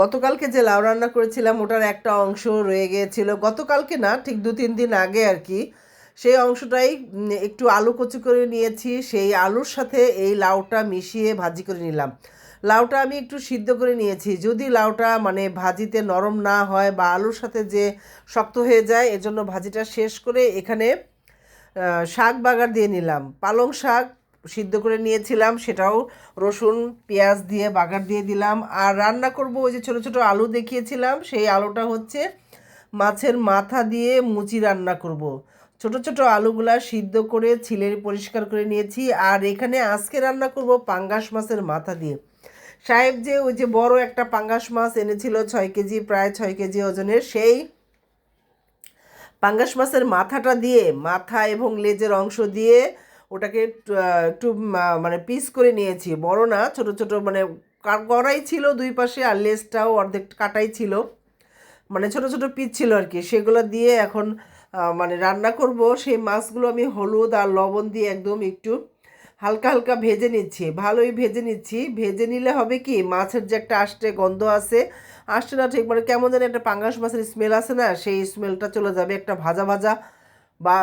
গতকালকে যে লাউ রান্না করেছিলাম, ওটার একটা অংশ রয়ে গিয়েছিল। গতকালকে না, ঠিক দু তিন দিন আগে আর কি, সেই অংশটাই একটু আলু কচু করে নিয়েছি, সেই আলুর সাথে এই লাউটা মিশিয়ে ভাজি করে নিলাম। লাউটা আমি একটু সিদ্ধ করে নিয়েছি। যদি লাউটা মানে ভাজিতে নরম না হয় বা আলুর সাথে যে শক্ত হয়ে যায়, এজন্য ভাজিটা শেষ করে এখানে শাক বাগার দিয়ে নিলাম। পালং শাক সিদ্ধ করে নিয়েছিলাম, সেটাও রসুন, পেঁয়াজ দিয়ে বাগার দিয়ে দিলাম আর রান্না করব ওই যে ছোটো ছোটো আলু দেখিয়েছিলাম, সেই আলুটা হচ্ছে মাছের মাথা দিয়ে মুচি রান্না করব। ছোট ছোট আলুগুলা সিদ্ধ করে ছিলে পরিষ্কার করে নিয়েছি, আর এখানে আজকে রান্না করব পাঙ্গাস মাছের মাথা দিয়ে সাহেব যে ওই যে বড় একটা পাঙ্গাস মাছ এনেছিল, ছয় কেজি, প্রায় ছয় কেজি ওজনের, সেই পাঙ্গাস মাছের মাথাটা দিয়ে, মাথা এবং লেজের অংশ দিয়ে ওটাকে একটু, মানে পিস করে নিয়েছি। বড় না ছোট ছোট মানে গড়াই ছিল দুই পাশে আর লেজটাও অর্ধেক কাটাই ছিল। মানে ছোট ছোট পিস ছিল আর কি। সেগুলো দিয়ে এখন মানে রান্না করব। সেই মাছগুলো আমি হলুদ আর লবণ দিয়ে একদম একটু হালকা হালকা ভেজে নিচ্ছি। ভালোই ভেজে নিচ্ছি। ভেজে নিলে হবে কি মাছের যে একটা আষ্টে গন্ধ আছে আসছে না ঠিক মানে কেমন যেন একটা পাঙ্গাস মাছের স্মেল আছে না সেই স্মেলটা চলে যাবে। একটা ভাজা ভাজা বা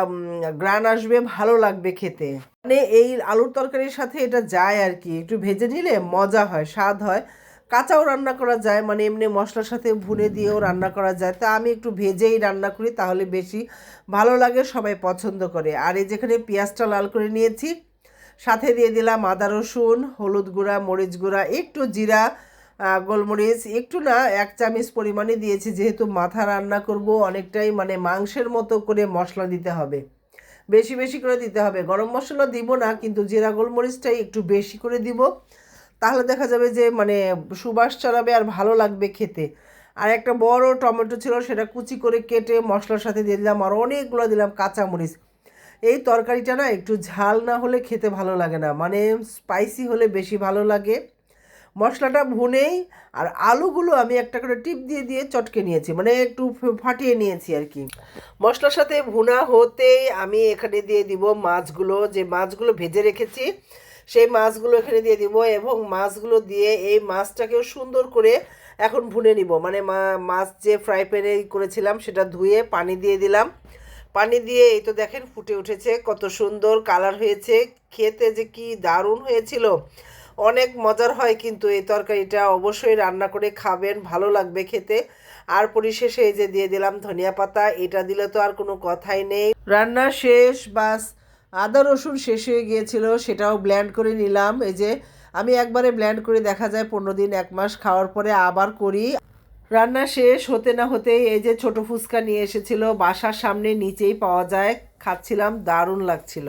গ্রান আসবে, ভালো লাগবে খেতে। মানে এই আলুর তরকারির সাথে এটা যায় আর কি। একটু ভেজে নিলে মজা হয়, স্বাদ হয়। কাঁচাও রান্না করা যায় মানে এমনি মশলার সাথে ভুনে দিয়েও রান্না করা যায়। তা আমি একটু ভেজেই রান্না করি, তাহলে বেশি ভালো লাগে, সবাই পছন্দ করে। আর এই যেখানে পেঁয়াজটা লাল করে নিয়েছি, সাথে দিয়ে দিলাম আদা রসুন, হলুদ গুঁড়া, মরিচ গুঁড়া, একটু জিরা গোলমরিচ, একটু না এক চামচ পরিমাণে দিয়েছি, যেহেতু মাথা রান্না করব, অনেকটাই মানে মাংসের মতো করে মশলা দিতে হবে। বেশি বেশি করে দিতে হবে। গরম মশলা দিব না, কিন্তু জিরা গোলমরিচটাই একটু বেশি করে দিব। তাহলে দেখা যাবে যে মানে সুবাস চড়াবে আর ভালো লাগবে খেতে। আর একটা বড় টমেটো ছিল, সেটা কুচি করে কেটে মশলার সাথে দিয়ে দিলাম, আর অনেকগুলো দিলাম কাঁচামরিচ। এই তরকারিটা না একটু ঝাল না হলে খেতে ভালো লাগে না মানে স্পাইসি হলে বেশি ভালো লাগে। মশলাটা ভুনেই আর আলুগুলো আমি একটা করে টিপ দিয়ে দিয়ে চটকে নিয়েছি মানে একটু ফাটিয়ে নিয়েছি আর কি। মশলার সাথে ভুনা হতেই আমি এখানে দিয়ে দিব মাছগুলো, যে মাছগুলো ভেজে রেখেছি সেই মাছগুলো এখানে দিয়ে দিব এবং মাছগুলো দিয়ে এই মাছটাকেও সুন্দর করে এখন ভুনে নিব। মানে মাছ যে ফ্রাই প্যানে করেছিলাম সেটা ধুয়ে পানি দিয়ে দিলাম। পানি দিয়ে এই তো দেখেন ফুটে উঠেছে, কত সুন্দর কালার হয়েছে, খেতে যে কি দারুণ হয়েছিল। অনেক মজার হয় কিন্তু এই তরকারিটা অবশ্যই রান্না করে খাবেন, ভালো লাগবে খেতে। আর পরিশেষে এই যে দিয়ে দিলাম ধনিয়া পাতা, এটা দিলে তো আর কোনো কথাই নেই। রান্না শেষ, বাস। আদা, রসুন শেষ হয়ে গিয়েছিল, সেটাও ব্ল্যান্ড করে নিলাম। এই যে আমি একবারে ব্ল্যান্ড করে দেখা যায় পনেরো দিন, এক মাস খাওয়ার পরে আবার করি। রান্না শেষ, হতে না হতেই এই যে ছোট ফুচকা নিয়ে এসেছিল, বাসার সামনে নিচেই পাওয়া যায়। খাচ্ছিলাম, দারুণ লাগছিল।